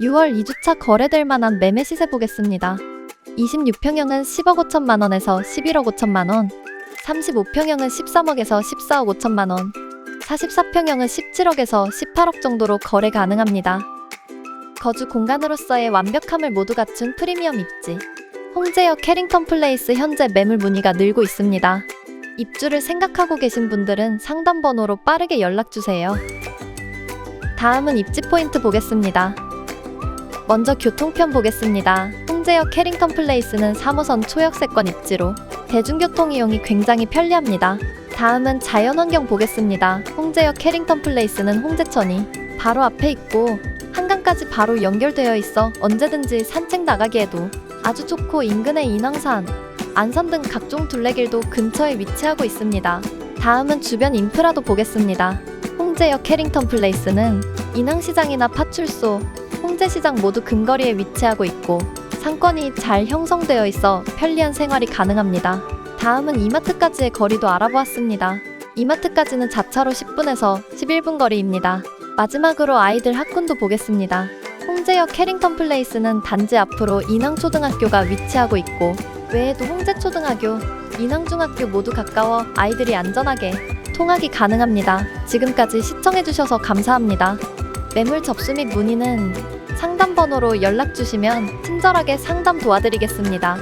6월 2주차 거래될 만한 매매 시세 보겠습니다. 26평형은 10억 5천만 원에서 11억 5천만 원, 35평형은 13억에서 14억 5천만 원, 44평형은 17억에서 18억 정도로 거래 가능합니다. 거주 공간으로서의 완벽함을 모두 갖춘 프리미엄 입지. 홍제역 캐링턴 플레이스 현재 매물 문의가 늘고 있습니다. 입주를 생각하고 계신 분들은 상담 번호로 빠르게 연락 주세요. 다음은 입지 포인트 보겠습니다. 먼저 교통편 보겠습니다. 홍제역 캐링턴 플레이스는 3호선 초역세권 입지로 대중교통 이용이 굉장히 편리합니다. 다음은 자연환경 보겠습니다. 홍제역 캐링턴 플레이스는 홍제천이 바로 앞에 있고 한강까지 바로 연결되어 있어 언제든지 산책 나가기에도 아주 좋고 인근의 인왕산, 안산 등 각종 둘레길도 근처에 위치하고 있습니다. 다음은 주변 인프라도 보겠습니다. 홍제역 캐링턴 플레이스는 인왕시장이나 파출소, 홍제시장 모두 근거리에 위치하고 있고 상권이 잘 형성되어 있어 편리한 생활이 가능합니다. 다음은 이마트까지의 거리도 알아보았습니다. 이마트까지는 자차로 10분에서 11분 거리입니다. 마지막으로 아이들 학군도 보겠습니다. 홍제역 캐링턴 플레이스는 단지 앞으로 인왕초등학교가 위치하고 있고 외에도 홍제초등학교, 인왕중학교 모두 가까워 아이들이 안전하게 통학이 가능합니다. 지금까지 시청해주셔서 감사합니다. 매물 접수 및 문의는 상담 번호로 연락 주시면 친절하게 상담 도와드리겠습니다.